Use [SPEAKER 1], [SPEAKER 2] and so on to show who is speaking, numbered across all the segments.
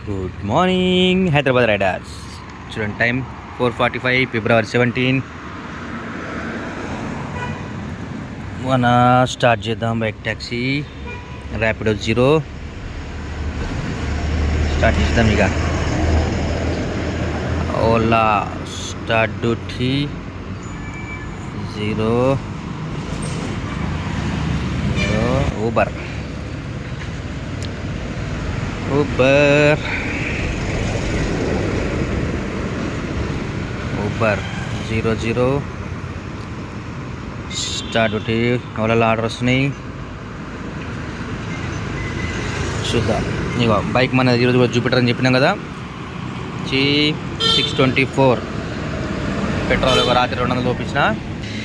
[SPEAKER 1] Good morning Hyderabad riders చూడండి time four forty five February seventeen మన start చేద్దాం bike taxi Rapido zero start చేద్దాం ఇక. Ola start duty zero zero Uber Uber Uber zero zero start ఒకటి ఓలలో order వస్తున్నాయి చూద్దాం ఇక బైక్ మన ఈరోజు కూడా జూపిటర్ అని చెప్పినాం కదా G six twenty four petrol ఒక రాత్రి రెండు వందలు చూపించిన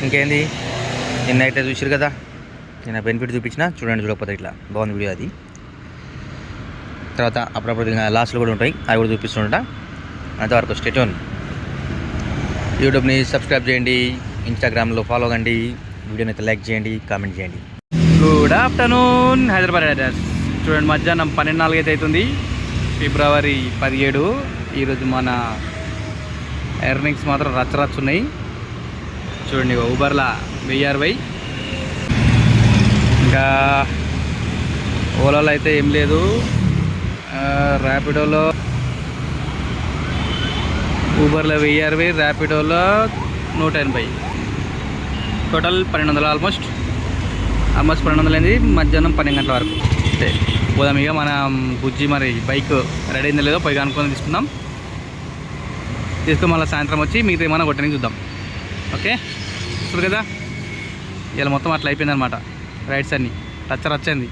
[SPEAKER 1] ఇంకేంది నిన్న అయితే చూసారు కదా నిన్న బెనిఫిట్ చూపించిన చూడండి చూడకపోతే ఇట్లా బాగుంది వీడియో అది తర్వాత అప్పుడప్పుడు లాస్ట్లు కూడా ఉంటాయి. అవి కూడా చూపిస్తుంటా అంతవరకు స్టేటోన్ యూట్యూబ్ని సబ్స్క్రైబ్ చేయండి. ఇన్స్టాగ్రామ్లో ఫాలో కండి. వీడియోని అయితే లైక్ చేయండి కామెంట్ చేయండి.
[SPEAKER 2] గుడ్ ఆఫ్టర్నూన్ హైదరాబాద్ రైడర్స్ చూడండి మధ్యాహ్నం పన్నెండు నాలుగు అయితే అవుతుంది. ఫిబ్రవరి పదిహేడు. ఈరోజు మన ఎర్నింగ్స్ మాత్రం రచ్చరచ్చు ఉన్నాయి. చూడండి ఊబర్లా వెయ్యి అరవై. ఇంకా ఓలాలో అయితే ఏం లేదు. ర్యాపిడోలో ఊబర్లో వెయ్యి అరవై ర్యాపిడోలో నూట ఎనభై. టోటల్ పన్నెండు వందలు ఆల్మోస్ట్ ఆల్మోస్ట్ పన్నెండు వందలు అనేది మధ్యాహ్నం పన్నెండు గంటల వరకు. అంతే. పోదాం ఇక మన బుజ్జి మరి బైక్ రెడీ అయిందో లేదో పైగా అనుకుని తీసుకుందాం. తీసుకుని మళ్ళీ సాయంత్రం వచ్చి మిగతా ఏమైనా కొట్టడానికి చూద్దాం. ఓకే? చూడు కదా. ఇలా మొత్తం అట్లా అయిపోయిందనమాట రైడ్స్ అన్నీ. రచ్చ రచ్చింది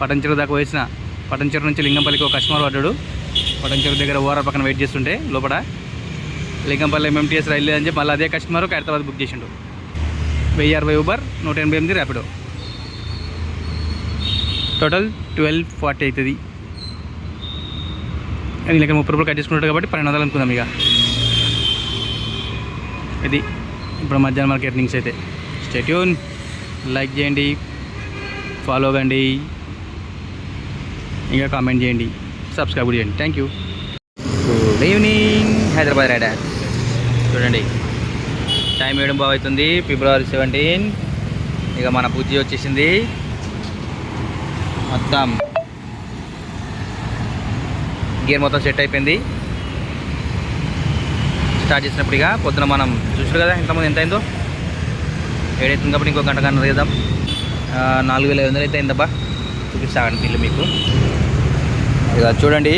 [SPEAKER 2] పటంచెరు దాకా వేసిన పటంచెరు నుంచి లింగంపల్లికి ఒక కస్టమర్ పడ్డాడు. పటంచెరు దగ్గర ఓరా పక్కన వెయిట్ చేస్తుంటే లోపల లింగంపల్లి ఎంఎంటీఎస్ రైలు అని చెప్పి మళ్ళీ అదే కస్టమర్ హైదరాబాద్ బుక్ చేసిండు. వెయ్యి అరవై ఊబర్ నూట ఎనభై ఎనిమిది ర్యాపిడో టోటల్ ట్వెల్వ్ ఫార్టీ అవుతుంది. ఇంకా ముప్పై రూపాయలు కట్ చేసుకుంటాడు కాబట్టి పన్నెండు వందలు అనుకుందాం ఇక. ఇది ఇప్పుడు మధ్యాహ్నం మనకి ఎర్నింగ్స్ అయితే. స్టేట్యూన్ లైక్ చేయండి. ఫాలో కండి. ఇంకా కామెంట్ చేయండి. సబ్స్క్రైబ్ కూడా చేయండి. Thank you
[SPEAKER 1] good evening Hyderabad rider చూడండి. టైం వేయడం బాగుతుంది ఫిబ్రవరి సెవెంటీన్ ఇక మన బుజ్జి వచ్చేసింది. మొత్తం గేర్ మొత్తం సెట్ అయిపోయింది. స్టార్ట్ చేసినప్పుడు ఇక పొద్దున మనం చూసారు కదా ఇంతకుముందు ఎంత అయిందో? ఏడైతుంది కాబట్టి ఇంకో గంట గంట వేద్దాం నాలుగు వేల ఐదు వందలు అయితే అయిందబ్బా. చూపిస్తాను బిల్లు మీకు. ఇక చూడండి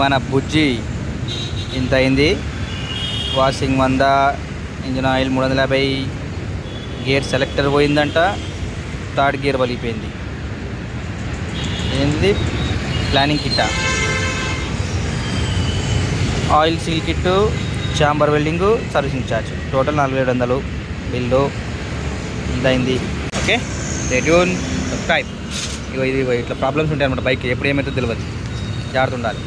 [SPEAKER 1] మన బుజ్జి ఇంత అయింది. వాషింగ్ వంద ఇంజిన్ ఆయిల్ మూడు వందల యాభై గేర్ సెలెక్టర్ పోయిందంట థర్డ్ గేర్ వలిగిపోయింది ఏంది? Planning కిట్టా? Oil seal kit chamber welding servicing charge total నాలుగు ఏడు వందలు బిల్లు ఇంత అయింది. ఓకే రెడ్యూన్ సబ్స్క్రైబ్ ఇగో ఇది ఇట్లా ప్రాబ్లమ్స్ ఉంటాయి అనమాట బైక్ ఎప్పుడు ఏమైతే తెలియదు జాగ్రత్త ఉండాలి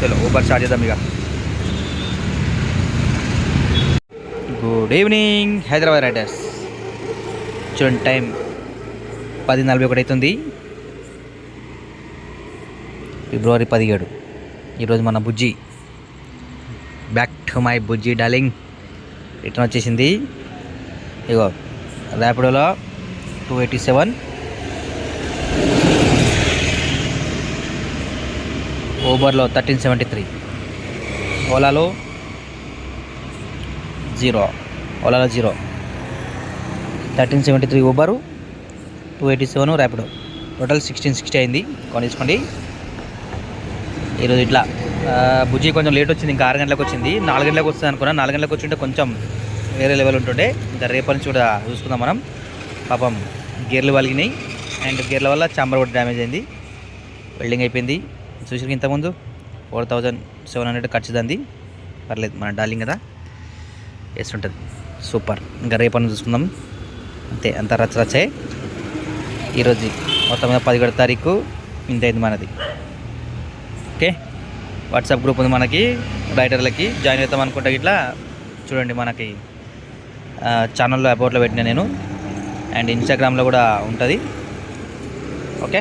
[SPEAKER 1] చలో ఊబర్ స్టార్ట్ చేద్దాం ఇక. గుడ్ ఈవినింగ్ హైదరాబాద్ రైడర్స్ చూడండి టైం పది నలభై ఒకటి అవుతుంది. ఫిబ్రవరి పదిహేడు. ఈరోజు మన Bujji. Back to my Bujji darling return వచ్చేసింది. ఇగో ర్యాపిడోలో టూ ఎయిటీ సెవెన్ ఓబర్లో థర్టీన్ సెవెంటీ త్రీ. ఓలాలో zero. ఓలాలో zero. Thirteen seventy three Uber two eighty seven Rapido. Total sixteen sixty అయింది. కొనేసుకోండి ఈరోజు ఇట్లా బుజ్జి కొంచెం లేట్ వచ్చింది ఇంకా ఆరు గంటలకు వచ్చింది. నాలుగు గంటలకు వస్తుంది అనుకున్నా నాలుగు గంటలకు వచ్చింటే కొంచెం వేరే లెవెల్ ఉంటుండే. ఇంకా రేపటి నుంచి కూడా చూసుకుందాం మనం. పాపం గేర్లు వలిగినాయి. అండ్ గేర్ల వల్ల చాంబర్ కూడా డ్యామేజ్ అయింది. వెల్డింగ్ అయిపోయింది. చూసి ఇంతకుముందు? ఫోర్ థౌజండ్ సెవెన్ హండ్రెడ్ ఖర్చు దాంది. పర్లేదు మన డార్లింగ్ కదా? వేస్తుంటుంది సూపర్ ఇంకా రేపటి చూసుకుందాం. అంతే అంత రచ్చ రచ్చే. ఈరోజు మొత్తం పదిహేడు తారీఖు ఇంత అయింది మనది. ఓకే వాట్సాప్ గ్రూప్ ఉంది మనకి. రైటర్లకి జాయిన్ అవుతాం అనుకుంటే ఇట్లా చూడండి మనకి ఛానల్లో అబౌట్లో పెట్టిన నేను. అండ్ ఇన్స్టాగ్రామ్లో కూడా ఉంటుంది. ఓకే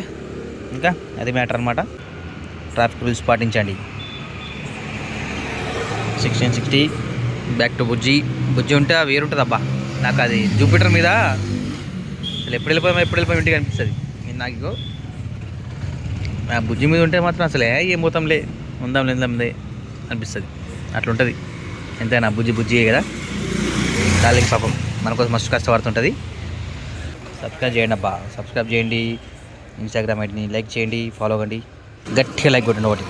[SPEAKER 1] ఇంకా అది మ్యాటర్ అనమాట ట్రాఫిక్ రూల్స్ పాటించండి. Sixteen sixty back to Bujji. Bujji ఉంటే ఆ వేరుంటుంది అబ్బా. నాకు అది జూపిటర్ మీద అసలు ఎప్పుడు వెళ్ళిపోయామో ఎప్పుడు వెళ్ళిపోయాం ఇంటికి అనిపిస్తుంది. నేను నాకు ఇగో ఆ బుజ్జి మీద ఉంటే మాత్రం అసలే ఏం పోతాంలే ఉందాం లేదాంలే అనిపిస్తుంది. అట్లుంటుంది. ఎంతైనా బుజ్జి బుజ్జి కదా. డార్లింగ్ పాపం మన కోసం మస్తు కష్టపడుతుంటుంది. సబ్స్క్రైబ్ చేయండి అబ్బా. సబ్స్క్రైబ్ చేయండి. ఇన్స్టాగ్రామ్ ఐడిని లైక్ చేయండి ఫాలో అవ్వండి గట్టిగా లైక్ కొట్టండి ఒకటి